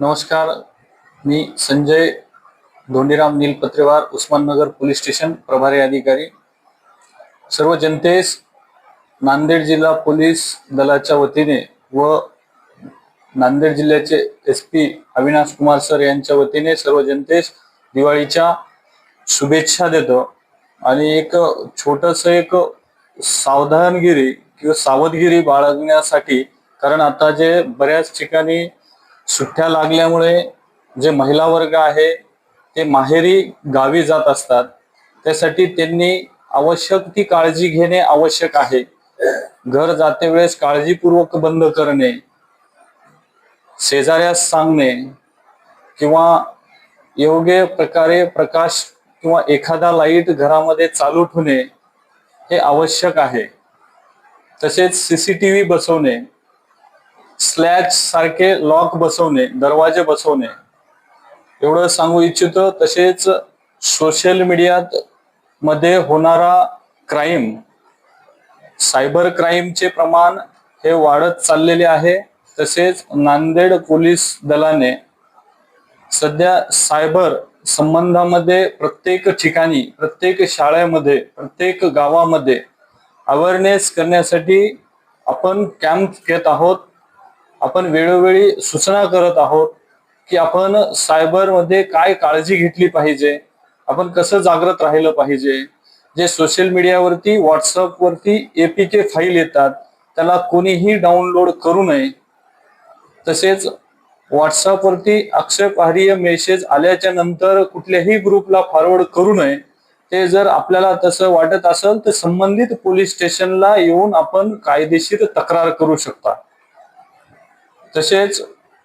नमस्कार मी Sanjay Dhondiram Neel Patrewar Usmannagar police station प्रभारी अधिकारी. सर्व जनतेस नांदेड जिल्हा पोलीस दलाच्या वतीने व नांदेड जिल्ह्याचे S P Avinash Kumar sir यांच्या वतीने सर्व जनतेस दिवाळीच्या शुभेच्छा देतो. आणि एक छोटस एक सावधानगिरी किंवा सावधगिरी बाळगण्यासाठी कारण आता जे बऱ्याच ठिकाणी सुट्ट्या लागल्यामुळे जे महिला वर्ग आहे ते माहेरी गावी जात असतात. त्यासाठी त्यांनी आवश्यक ती काळजी घेणे आवश्यक आहे. घर जाते वेळेस काळजीपूर्वक बंद करणे शेजाऱ्यास सांगणे किंवा योग्य प्रकारे प्रकाश किंवा एखादा लाइट घरामध्ये चालू ठेवणे हे आवश्यक आहे. तसेच सीसीटीव्ही बसवणे स्लॅच सारखे लॉक बसवणे दरवाजे बसवणे. एवढं सांगू इच्छितो तसेच सोशल मीडियात मध्ये होणारा क्राईम सायबर क्राईमचे प्रमाण हे वाढत चाललेले आहे. तसेच नांदेड पोलीस दलाने सध्या सायबर संबंधामध्ये प्रत्येक ठिकाणी प्रत्येक शाळेमध्ये प्रत्येक गावामध्ये अवेअरनेस करण्यासाठी आपण कॅम्प घेत आहोत. आपण वेळोवेळी सूचना करत आहोत की आपण सायबरमध्ये काय काळजी घेतली पाहिजे आपण कसं जागृत राहिलं पाहिजे जे सोशल मीडियावरती व्हॉट्सअपवरती एपीके फाईल येतात त्याला कोणीही डाउनलोड करू नये. तसेच व्हॉट्सअपवरती आक्षेपार्ह मेसेज आल्याच्यानंतर कुठल्याही ग्रुपला फॉरवर्ड करू नये. ते जर आपल्याला तसं वाटत असेल तर संबंधित पोलीस स्टेशनला येऊन आपण कायदेशीर तक्रार करू शकता. तसेच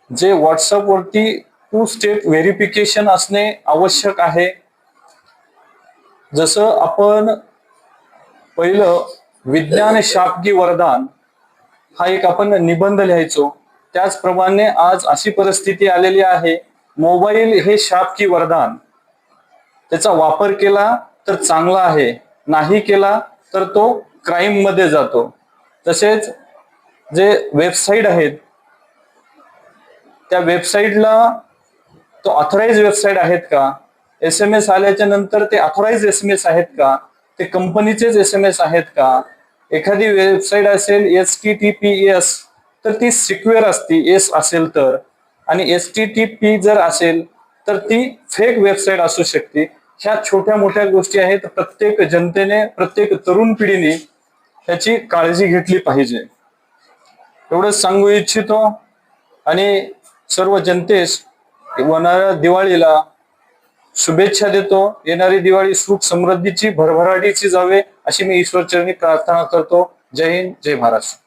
जे व्हॉट्सअपवरती टू स्टेप व्हेरिफिकेशन असणे आवश्यक आहे. जसं आपण पहिलं विज्ञान शापकी वरदान हा एक आपण निबंध लिहायचो. त्याचप्रमाणे आज अशी परिस्थिती आलेली आहे मोबाईल हे शापकी वरदान. त्याचा वापर केला तर चांगला आहे नाही केला तर तो क्राईममध्ये जातो. तसेच जे वेबसाईट आहेत त्या वेबसाईटला तो ऑथराईज वेबसाईट आहेत का? एस एम एस आल्याच्यानंतर ते ऑथराईज एस एम एस आहेत का? ते कंपनीचेच एस एम एस आहेत का? एखादी वेबसाईट असेल S T T P S तर ती सिक्युअर असती एस असेल तर. आणि एस टी टी पी जर असेल तर ती फेक वेबसाईट असू शकते. ह्या छोट्या मोठ्या गोष्टी आहेत प्रत्येक जनतेने प्रत्येक तरुण पिढीने त्याची काळजी घेतली पाहिजे. एवढंच सांगू इच्छितो. आणि सर्व जनतेस होणाऱ्या दिवाळीला शुभेच्छा देतो. येणारी दिवाळी सुख समृद्धीची भरभराटीची जावे अशी मी ईश्वरचरणी प्रार्थना करतो. जय हिंद जय महाराष्ट्र.